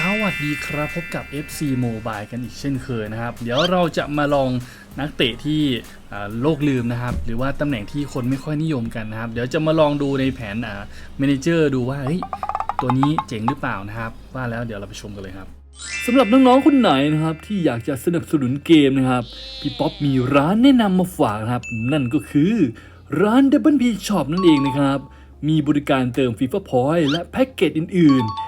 สวัสดีครับพบกับ FC Mobile กันอีกเช่นเคยนะครับ เดี๋ยวเราจะมาลองนักเตะที่โลกลืมนะครับ หรือว่าตำแหน่งที่คนไม่ค่อยนิยมกันนะครับ เดี๋ยวจะมาลองดูในแผนเมนเจอร์ดูว่าเฮ้ยตัวนี้เจ๋งหรือเปล่านะครับ ว่าแล้วเดี๋ยวเราไปชมกันเลยครับสำหรับน้องๆคนไหนนะครับ ที่อยากจะสนับสนุนเกมนะครับ พี่ป๊อปมีร้านแนะนำมาฝากนะครับ นั่นก็คือร้าน Double P Shop นั่นเองนะครับ มีบริการเติม FIFA Point และแพ็กเกจอื่นๆ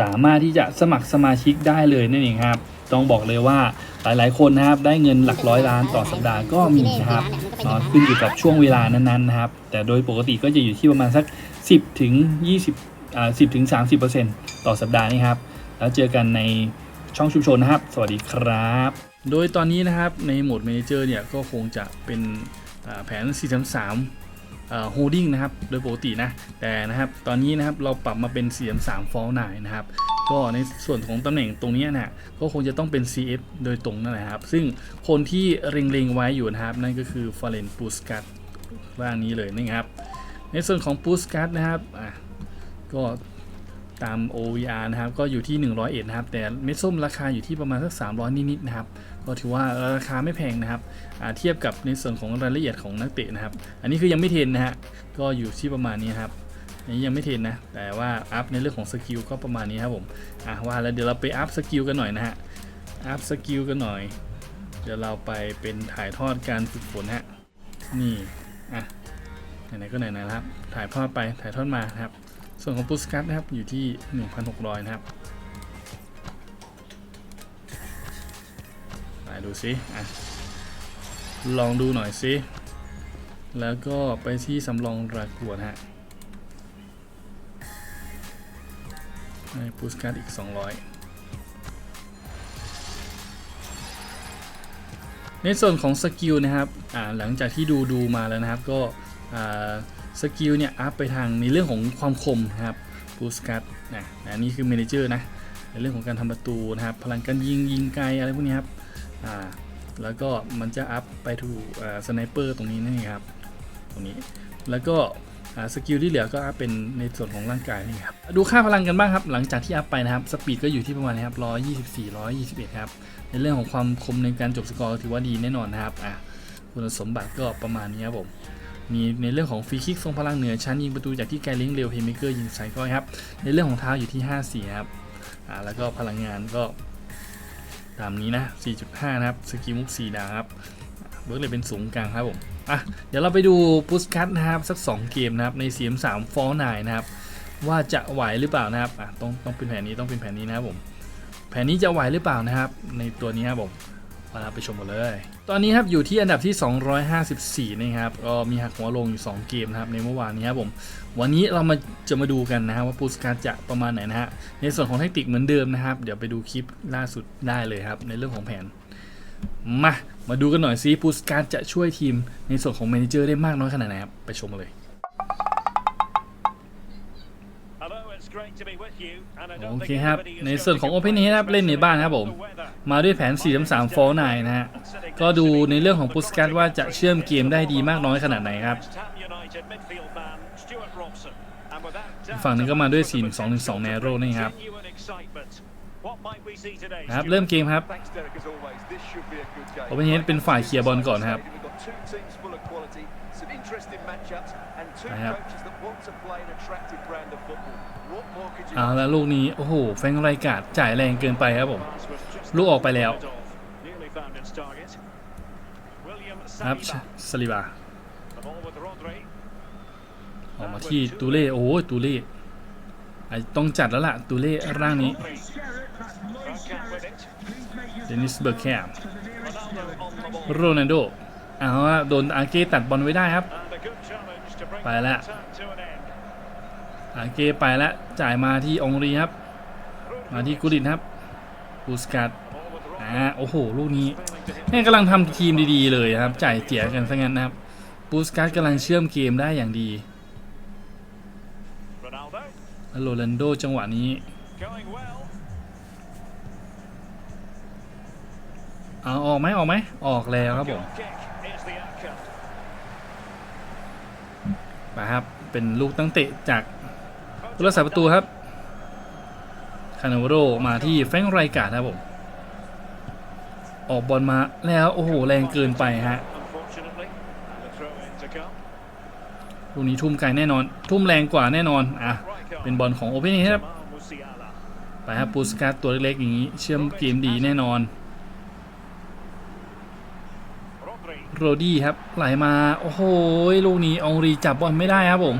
สามารถที่จะสมัครสมาชิกได้เลยนั่นเองครับ ต้องบอกเลยว่าหลายๆคนนะครับได้เงินหลักร้อยล้านต่อสัปดาห์ก็มีนะครับอ่าขึ้นอยู่กับช่วงเวลานั้นๆนะครับ แต่โดยปกติก็จะอยู่ที่ประมาณสัก 10ถึง20อ่า10ถึง30%ต่อสัปดาห์นี่ครับ แล้วเจอกันในช่องชุมชนนะครับ สวัสดีครับ โดยตอนนี้นะครับในโหมด Manager เนี่ยก็คงจะเป็นอ่าแผน 433 โฮดดิ้งนะครับโดยปกตินะแต่นะครับตอนนี้นะครับเราปรับมาเป็น CM3 Fall 9นะครับก็ในส่วนของตำแหน่งตรงนี้นะก็คงจะต้องเป็น CF โดยตรงนั่นแหละครับ ซึ่งคนที่เล็งๆไว้อยู่นะครับ นั่นก็คือฟาเรนปูสกัตร่างนี้เลยนะครับ ในส่วนของปูสกัตนะครับก็ตาม OVR นะครับ ก็อยู่ที่ 101 นะครับ แต่เม็ดส้มราคาอยู่ที่ประมาณสัก 300 นิดๆนะครับ ก็ถือว่าราคาไม่แพงนะครับเทียบกับในส่วนของรายละเอียดของนักเตะนะครับ อันนี้คือยังไม่เทนนะฮะก็อยู่ที่ประมาณนี้ครับอันนี้ยังไม่เทนนะ แต่ว่าอัพในเรื่องของสกิลก็ประมาณนี้ครับผมอะว่าแล้วเดี๋ยวเราไปอัพสกิลกันหน่อยนะฮะอัพสกิลกันหน่อย เดี๋ยวเราไปเป็นถ่ายทอดการฝึกฝนฮะนี่อะไหนๆก็ไหนๆแล้วครับ ถ่ายทอดไปถ่ายทอดมานะครับ ส่วนของปุสกัตนะครับอยู่ที่ 1,600 นะครับ ดูซิอะลองดูหน่อยซิแล้วก็ไปที่สำรองรากวดฮะให้พุสการ์ดอีก 200 ในส่วนของสกิลนะครับ หลังจากที่ดูดูมาแล้วนะครับ ก็สกิลเนี่ยอัพไปทางในเรื่องของความคมนะครับพุสการ์ดนะอันนี้คือเมนเจอร์นะ ในเรื่องของการทำประตูนะครับ พลังการยิงยิงไกลอะไรพวกนี้ครับ อ่าแล้วก็มันจะอัพไปถูสไนเปอร์ตรงนี้นั่ครับตรงนี้แล้วก็สกิลที่เหลือก็อัพเป็นในส่วนของร่างกายนี่ครับดูค่าพลังกันบ้างครับ หลังจากที่อัพไปนะครับสปีดก็อยู่ที่ประมาณนี้ครับ124 121ครับในเรื่องของความคมในการจบสกอร์ถือว่าดีแน่นอนนะครับอะคุณสมบัติก็ประมาณนี้ครับผมมีในเรื่องของฟรีคิกทรงพลังเหนือชั้นยิงประตูจากที่ไกลเลี้ยงเร็วเพย์เมเกอร์ยิงใส่ก้อยครับในเรื่องของเท้าอยู่ที่ 54ครับอ่าแล้วก็พลังงานก็ ตามนี้นะ 4.5 นะครับ สกิลมุก4ดาวครับ เบิร์กเลยเป็นสูงกลางครับผม อะ เดี๋ยวเราไปดูปุสคัตนะครับ สัก 2 เกมนะครับ ใน CM3 ฟอร์นนะครับ ว่าจะไหวหรือเปล่านะครับ อะ ต้องต้องเป็นแผนนี้ต้องเป็นแผนนี้นะครับผม แผนนี้จะไหวหรือเปล่านะครับ ในตัวนี้ครับผม มาไปชมกันเลย ตอนนี้ครับอยู่ที่อันดับที่ 254 นะครับก็มีหักหัวลงอยู่ 2 เกมนะครับในเมื่อวานนี้ครับผม วันนี้เรามาจะมาดูกันนะครับว่าปูสการ์จะประมาณไหนนะฮะ ในส่วนของเทคนิคเหมือนเดิมนะครับ เดี๋ยวไปดูคลิปล่าสุดได้เลยครับ ในเรื่องของแผน มา มาดูกันหน่อยซิปูสการ์จะช่วยทีมในส่วนของแมเนเจอร์ได้มากน้อยขนาดไหนครับ ไปชมกันเลย โอเคครับ ในส่วนของ Open นี้นะครับ เล่นในบ้านครับผม มาด้วยแผน 4 3 3 4 9 นะฮะ ก็ดูในเรื่องของพุสการ์ดว่าจะเชื่อมเกมได้ดีมากน้อยขนาดไหนครับ ฝั่งหนึงก็มาด้วย4 1 2 1 2 n a r r o w นี่ครับครับเริ่มเกมครับโอเปนเฮดเป็นฝ่ายเคลียร์บอลก่อนครับนะครับ เอาเอาละละลูกนี้ โอ้โห แฟงไรกาดจ่ายแรงเกินไปครับผม ลูกออกไปแล้วครับสลิบาออกมาที่ตูเล่ โอ้ตูเล่ไอต้องจัดแล้วล่ะ ตูเล่ร่างนี้เดนิสเบอร์แคมโรนัลโดเอาละโดนอาเก้ตัดบอลไว้ได้ครับ ไปแล้ว อาเกไปแล้วจ่ายมาที่องรีครับ มาที่กุลินครับบูสกัตอ่าโอ้โห ลูกนี้แม่กำลังทำทีมดีๆเลยนะครับ จ่ายเจียกันซะงั้นนะครับบูสกัตกำลังเชื่อมเกมได้อย่างดีแล้วโรลันโดจังหวะนี้เอาออกไหมออกไหมออกแล้วครับผม Goal kick is the outcome. นะครับ เป็นลูกตั้งเตะจาก รักษาประตูครับ คานาวโรมาที่แฟงไรกาครับผม ออกบอลมาแล้วโอ้โห แรงเกินไปฮะลูกนี้ทุ่มไกลแน่นอน ทุ่มแรงกว่าแน่นอน อะ เป็นบอลของโอเพนครับ ไปครับปูสการ์ตัวเล็กๆอย่างนี้ เชื่อมเกมดีแน่นอน โรดี้ครับ ไหลมา โอ้โห ลูกนี้อองรีจับบอลไม่ได้ครับผม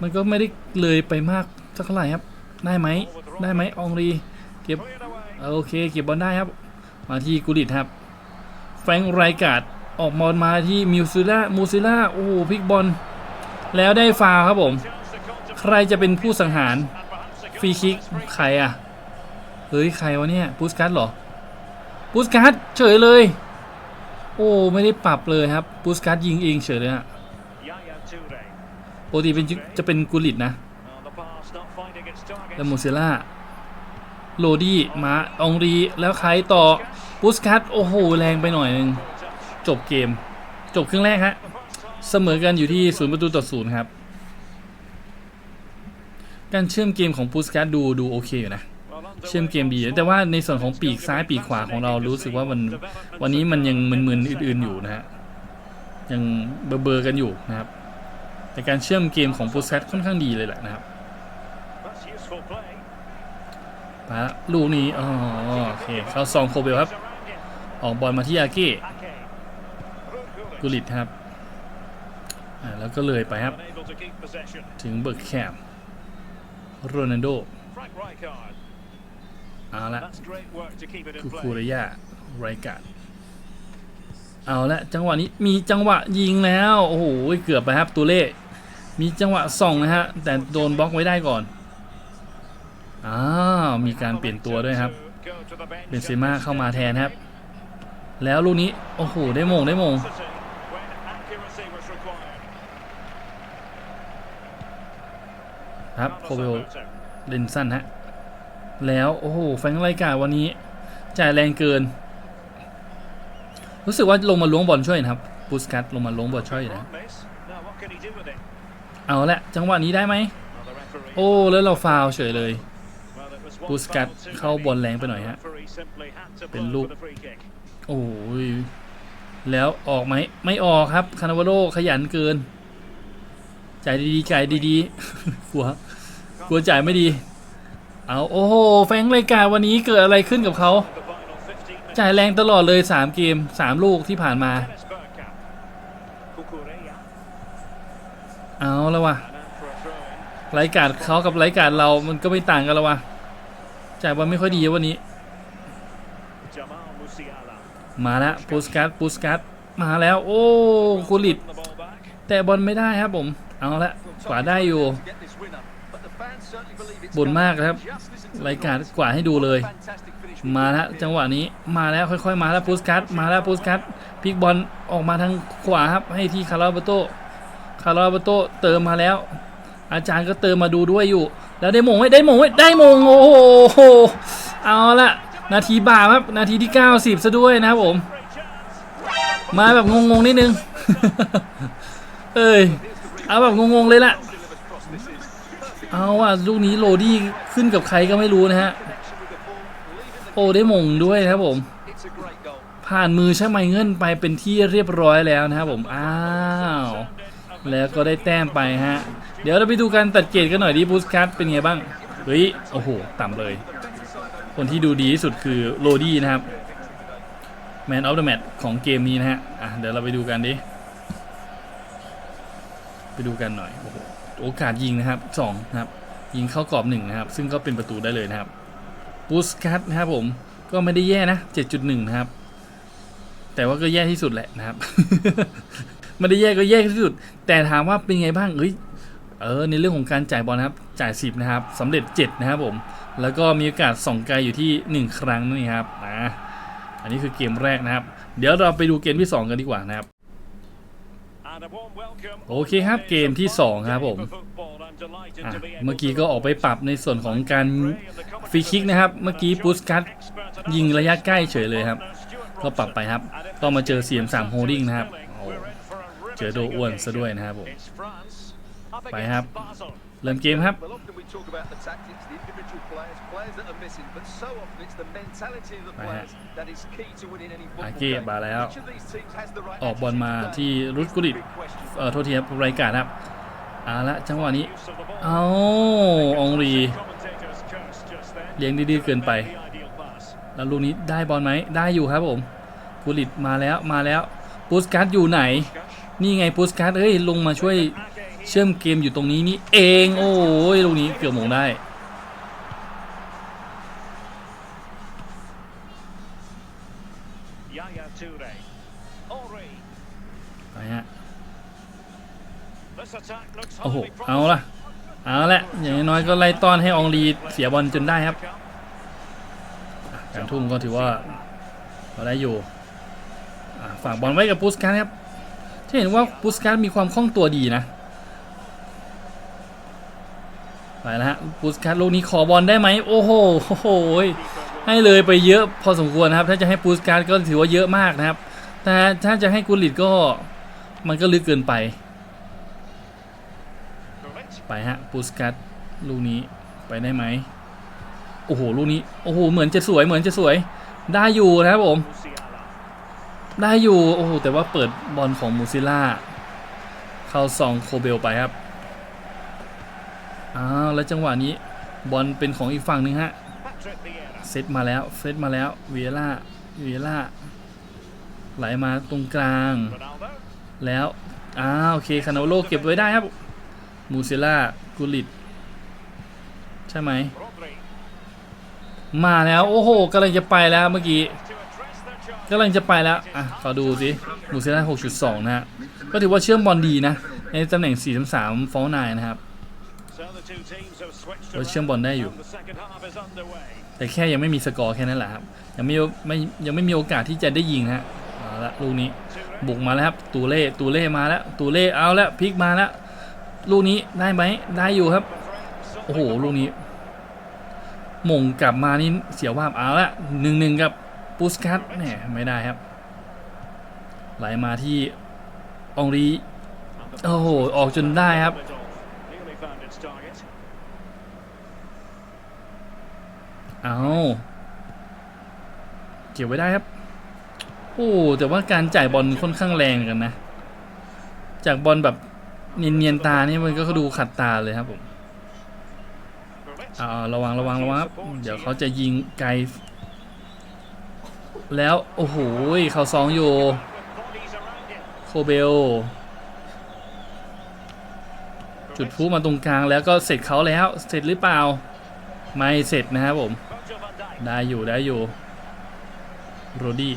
มันก็ไม่ได้เลยไปมากสักเท่าไหร่ครับ ได้ไหมได้ไหมอองรีเก็บโอเคเก็บบอลได้ครับ มาที่กุลิตครับ แฟงไรกาดออกบอลมาที่มิวซิล่ามูซิล่าโอ้โหพลิกบอลแล้วได้ฟาวครับผม ใครจะเป็นผู้สังหารฟรีคิกใครอะเฮ้ยใครวะเนี่ยปูสกัตเหรอปูสกัตเฉยเลย โอ้ไม่ได้ปรับเลยครับปูสกัตยิงเองเฉยเลยอะ ปกติเป็นจะเป็นกุลิตนะ Oh, the pass not finding its target. แล้วมูซิล่าโรดี้มาอองรีแล้วใครต่อปูสกัตโอ้โห แรงไปหน่อยหนึง จบเกม จบครึ่งแรกฮะ เสมอกันอยู่ที่ศูนย์ประตูต่อศูนย์ครับ การเชื่อมเกมของปูสกัตดูดูโอเคอยู่นะ Well underway เชื่อมเกมดี แต่ว่าในส่วนของปีกซ้ายปีกขวาของเรารู้สึกว่ามันวันนี้มันยังมึนๆอื่นๆอยู่นะฮะ ยังเบอร์ๆกันอยู่นะครับ แต่การเชื่อมเกมของปูสกัตค่อนข้างดีเลยแหละนะครับ That's useful play. มาละลูกนี้อ๋อโอเคเข้าซองโคเบลครับ Around him. ออกบอลมาที่อาเก้ Ake. Rudhulic. กุลิตครับอ่าแล้วก็เลยไปครับ Unable to keep possession. ถึงเบิร์กแคมโรนัลโด Frank Rijkaard. เอาละ That's great work to keep it คู in คู play. ระยะไรการ์ด เอาละจังหวะนี้มีจังหวะยิงแล้วโอ้โหเกือบไปครับตูเล่มีจังหวะส่องนะฮะแต่โดนบล็อกไว้ได้ก่อนอ้าวมีการเปลี่ยนตัวด้วยครับเบนเซม่าเข้ามาแทนครับ แล้วลูกนี้โอ้โหได้มงได้มงครับโคเบลเลนสั้นฮะแล้วโอ้โหแฟงค์ไรการวันนี้จ่ายแรงเกิน รู้สึกว่าลงมาล้วงบอลช่วยนะครับบูสกัตลงมาล้วงบอลช่วยนะเอาละจังหวะนี้ได้ไหมโอ้แล้วเราฟาวเฉยเลยบูสกัตเข้าบอลแรงไปหน่อยฮะเป็นลูกโอ้ยแล้วออกไหมไม่ออกครับคานาวโรขยันเกิน จ่ายดีๆจ่ายดีๆกลัวกลัวจ่ายไม่ดี เอาโอ้โหแฟงรายการวันนี้เกิดอะไรขึ้นกับเขา จ่ายแรงตลอดเลย 3 เกม 3 ลูกที่ผ่านมา เอาแล้ววะ And out for a throw in. รการเขากับไรการเรามันก็ไม่ต่างกันแล้ววะจ่ายบอลไม่ค่อยดีวันนี้ มาแล้วปูสกัตปูสกัตมาแล้ว โอ้คุลิตแต่บอลไม่ได้ครับผม เอาละกว่าได้อยู่ บุญมากครับรายการกว่าให้ดูเลย มาแล้วจังหวะนี้มาแล้วค่อยๆ มาแล้วปูสกัตมาแล้วปูสกัตพลิกบอลออกมาทางขวาครับให้ที่คาราบโตคาราบโตเติมมาแล้ว อาจารย์ก็เติมมาดูด้วยอยู่ แล้วได้มงไว้ได้มงไว้ได้มงโอ้โหเอาละนาทีบาครับนาทีที่ 90ซะด้วยนะครับผม มาแบบงงๆนิดนึงเอ้ยเอาแบบงงๆเลยล่ะ เอาอะลูกนี้โรดี้ขึ้นกับใครก็ไม่รู้นะฮะ โอ้ได้มงด้วยนะครับผม ผ่านมือใช่ไมเงินไปเป็นที่เรียบร้อยแล้วนะครับผม อ้าว แล้วก็ได้แต้มไปฮะ เดี๋ยวเราไปดูการตัดเกรดกันหน่อยดิบูสคัตเป็นไงบ้าง เฮ้ย โอ้โห ต่ำเลย คนที่ดูดีที่สุดคือโรดี้นะครับ Man of the Match ของเกมนี้นะฮะ อะ เดี๋ยวเราไปดูกันดิ ไปดูกันหน่อย โอ้โห โอกาสยิงนะครับสองนะครับยิงเข้ากรอบหนึ่งนะครับ ซึ่งก็เป็นประตูได้เลยนะครับบูสคัตนะครับผมก็ไม่ได้แย่นะ 7.1 นะครับ แต่ว่าก็แย่ที่สุดแหละนะครับไม่ได้แย่ก็แย่ที่สุด แต่ถามว่าเป็นไงบ้างเฮ้ยเออในเรื่องของการจ่ายบอลนะครับ จ่าย 10 นะครับสำเร็จ 7 นะครับผม แล้วก็มีโอกาสส่องไกลอยู่ที่ 1 ครั้งนั่ครับนะอันนี้คือเกมแรกนะครับ เดี๋ยวเราไปดูเกมที่ 2 กันดีกว่านะครับ โอเคครับเกมที่สองครับผมเมื่อกี้ก็ออกไปปรับในส่วนของการฟรีคิกนะครับ เมื่อกี้ปูสกัตยิงระยะใกล้เฉยเลยครับ ก็ปรับไปครับ ต้องมาเจอ CM3 Holding นะครับ เจอโดอ้วนซะด้วยนะครับผม ไปครับ เริ่มเกมครับ Well, often we talk about the tactics, the individual players, players that are missing, but so often it's the mentality of the Right. players that is key to winning any football อาเก้ game. มาแล้ว Which of these teams has the right ออกบอลมา attitude today? ที่รุดกุดิต Big question. เอ่อโทษทีครับรายการครับเอาละจังหวะนี้ เอาองรี เลี้ยงดื้อๆเกินไป แล้วลูกนี้ได้บอลไหม ได้อยู่ครับผมกุลิตมาแล้วมาแล้ว ปูสกัตอยู่ไหน นี่ไงปูสกัตเอ้ย ลงมาช่วย เชื่อมเกมอยู่ตรงนี้นี่เองโอ้ยลูกนี้เกือบหมงได้ Yaya Toure. Henry. ไปฮะ This attack looks โอ้โห highly เอา promising. ละเอาละอย่างน้อยๆก็ไล่ต้อนให้อองรีเสียบอลจนได้ครับ การทุ่มก็ถือว่าเราได้อยู่อะฝากบอลไว้กับปูสกัตครับจะเห็นว่าปูสกัตมีความคล่องตัวดีนะ ไป แล้วฮะปูสกัตลูกนี้ขอบอลได้ไหมโอ้โหโอ้โหให้เลยไปเยอะพอสมควรนะครับ ถ้าจะให้ปูสกัตก็ถือว่าเยอะมากนะครับ แต่ถ้าจะให้กุลิตก็มันก็ลึกเกินไป ไปฮะปูสกัตลูกนี้ไปได้ไหมโอ้โหลูกนี้โอ้โหเหมือนจะสวยเหมือนจะสวยได้อยู่นะครับผม ได้อยู่โอ้โหแต่ว่าเปิดบอลของมูซิล่าเข้าซองโคเบลไปครับ อ้าวแล้วจังหวะนี้บอลเป็นของอีกฝั่งหนึ่งฮะเซตมาแล้วเซตมาแล้วเวียร่าเวียร่าไหลมาตรงกลาง แล้วอ้าวโอเคคานาโลเก็บไว้ได้ครับมูเซล่ากุลิตใช่ไหมมาแล้วโอ้โหกำลังจะไปแล้วเมื่อกี้กำลังจะไปแล้วอะขอดูสิมูเซล่า6.2 นะฮะก็ถือว่าเชื่อมบอลดีนะ ในตำแหน่ง 4-3ฟอลนายนะครับ เราเชื่อมบอลได้อยู่ แต่แค่ยังไม่มีสกอร์แค่นั้นแหละครับ ยังไม่ไม่ยังไม่มีโอกาสที่จะได้ยิงฮะเอาละลูกนี้บุกมาแล้วครับตูเล่ตูเล่มาแล้วตูเล่เอาแล้วพลิกมาแล้วลูกนี้ได้ไหมได้อยู่ครับ โอ้โหลูกนี้มงกลับมานี่เสียว่าบเอาละหนึ่งหนึ่งกับปูสกัตแหมไม่ได้ครับ ไหลมาที่องรีโอ้โหออกจนได้ครับ เอาเก็บไว้ได้ครับ โอ้แต่ว่าการจ่ายบอลค่อนข้างแรงกันนะ จากบอลแบบเนียนๆตานี่มันก็ดูขัดตาเลยครับผมเอาเอาระวังระวังระวังครับเดี๋ยวเขาจะยิงไกล แล้ว โอ้โหเขาซองอยู่ โคเบล จุดพลุมาตรงกลางแล้วก็เสร็จเขาแล้ว เสร็จหรือเปล่า ไม่เสร็จนะครับผม ได้อยู่ได้อยู่ โรดี้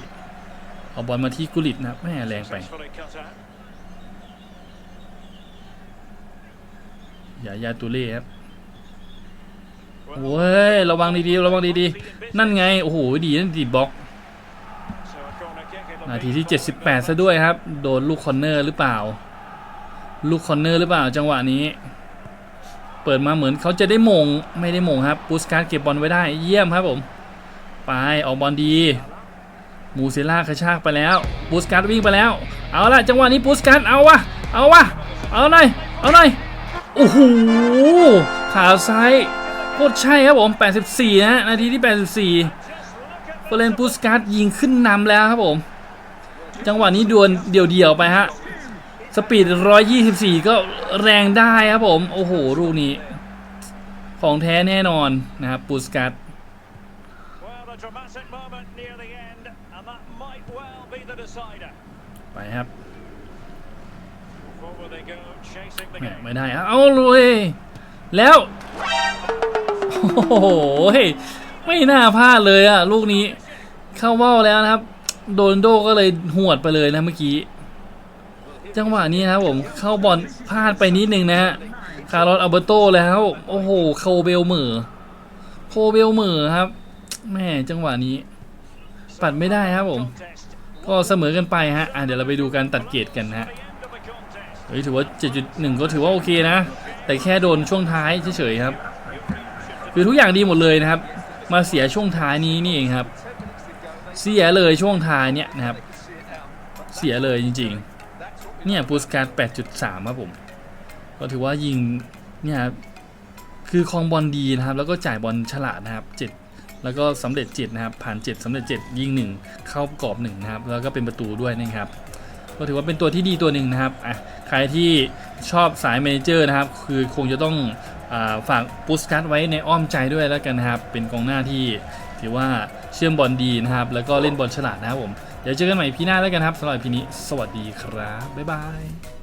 เอาบอลมาที่กุลิตนะแม่แรงไปอย่ายาตูเล่ครับโว้ยระวังดีๆระวังดีๆ นั่นไง โอ้โห ดีนั่นดีบล็อก นาทีที่ 78 ซะด้วยครับ โดนลูกคอนเนอร์หรือเปล่า ลูกคอนเนอร์หรือเปล่าจังหวะนี้ เปิดมาเหมือนเขาจะได้มงไม่ได้มงครับปูสการ์เก็บบอลไว้ได้เยี่ยมครับผม ไปออกบอลดีมูเซล่ากระชากไปแล้วปูสการ์วิ่งไปแล้ว เอาละจังหวะนี้ปูสการ์เอาวะเอาวะเอาหน่อยเอาหน่อยโอ้โหขาซ้ายโคตรใช่ครับผม 84นะนาทีที่ 84เฟรนปูสการ์ยิงขึ้นนำแล้วครับผม จังหวะนี้ดวลเดี่ยวๆไปฮะ สปีด 124 ก็แรงได้ครับผม โอ้โห ลูกนี้ ของแท้แน่นอนนะครับปูสการ์ด Well, a dramatic moment near the end, and that might well be the decider. ไปครับ Forward they go, chasing the แหม่ game. ไม่ได้ฮะเอาเลยแล้ว โอ้โห ไม่น่าพลาดเลยอะลูกนี้ เข้าเว่าวแล้วนะครับ โดนโดก็เลยหวดไปเลยนะเมื่อกี้ จังหวะนี้นะครับผมเข้าบอลพลาดไปนิดนึงนะฮะคาร์ลอสอัลเบโตแล้ว โอ้โหโคเบลเหมอโคเบลเหมอครับแม่จังหวะนี้ ปัดไม่ได้ครับผม ก็เสมอกันไปฮะอะเดี๋ยวเราไปดูการตัดเกรดกันนะฮะเฮ้ยถือว่า 7.1 ก็ถือว่าโอเคนะ แต่แค่โดนช่วงท้ายเฉยๆครับ คือทุกอย่างดีหมดเลยนะครับ มาเสียช่วงท้ายนี้นี่เองครับ เสียเลยช่วงท้ายเนี่ยนะครับ เสียเลยจริง ๆ เนี่ยปูสการ์ด8.3ครับผม ก็ถือว่ายิงเนี่ยคือคลองบอลดีนะครับ แล้วก็จ่ายบอลฉลาดนะครับ 7 แล้วก็สำเร็จ7นะครับ ผ่าน 7สำเร็จ 7 ยิง 1 เข้ากรอบ1นะครับ แล้วก็เป็นประตูด้วยนะครับ ก็ถือว่าเป็นตัวที่ดีตัวหนึ่งนะครับอะใครที่ชอบสายเมเนเจอร์นะครับ คือคงจะต้องอฝากปูสการ์ดไว้ในอ้อมใจด้วยแล้วกันนะครับ เป็นกองหน้าที่ถือว่าเชื่อมบอลดีนะครับ แล้วก็เล่นบอลฉลาดนะครับผม เดี๋ยวเจอกันใหม่พี่หน้าแล้วกันครับสำหรับพี่นี้ สวัสดีครับ บ๊ายบาย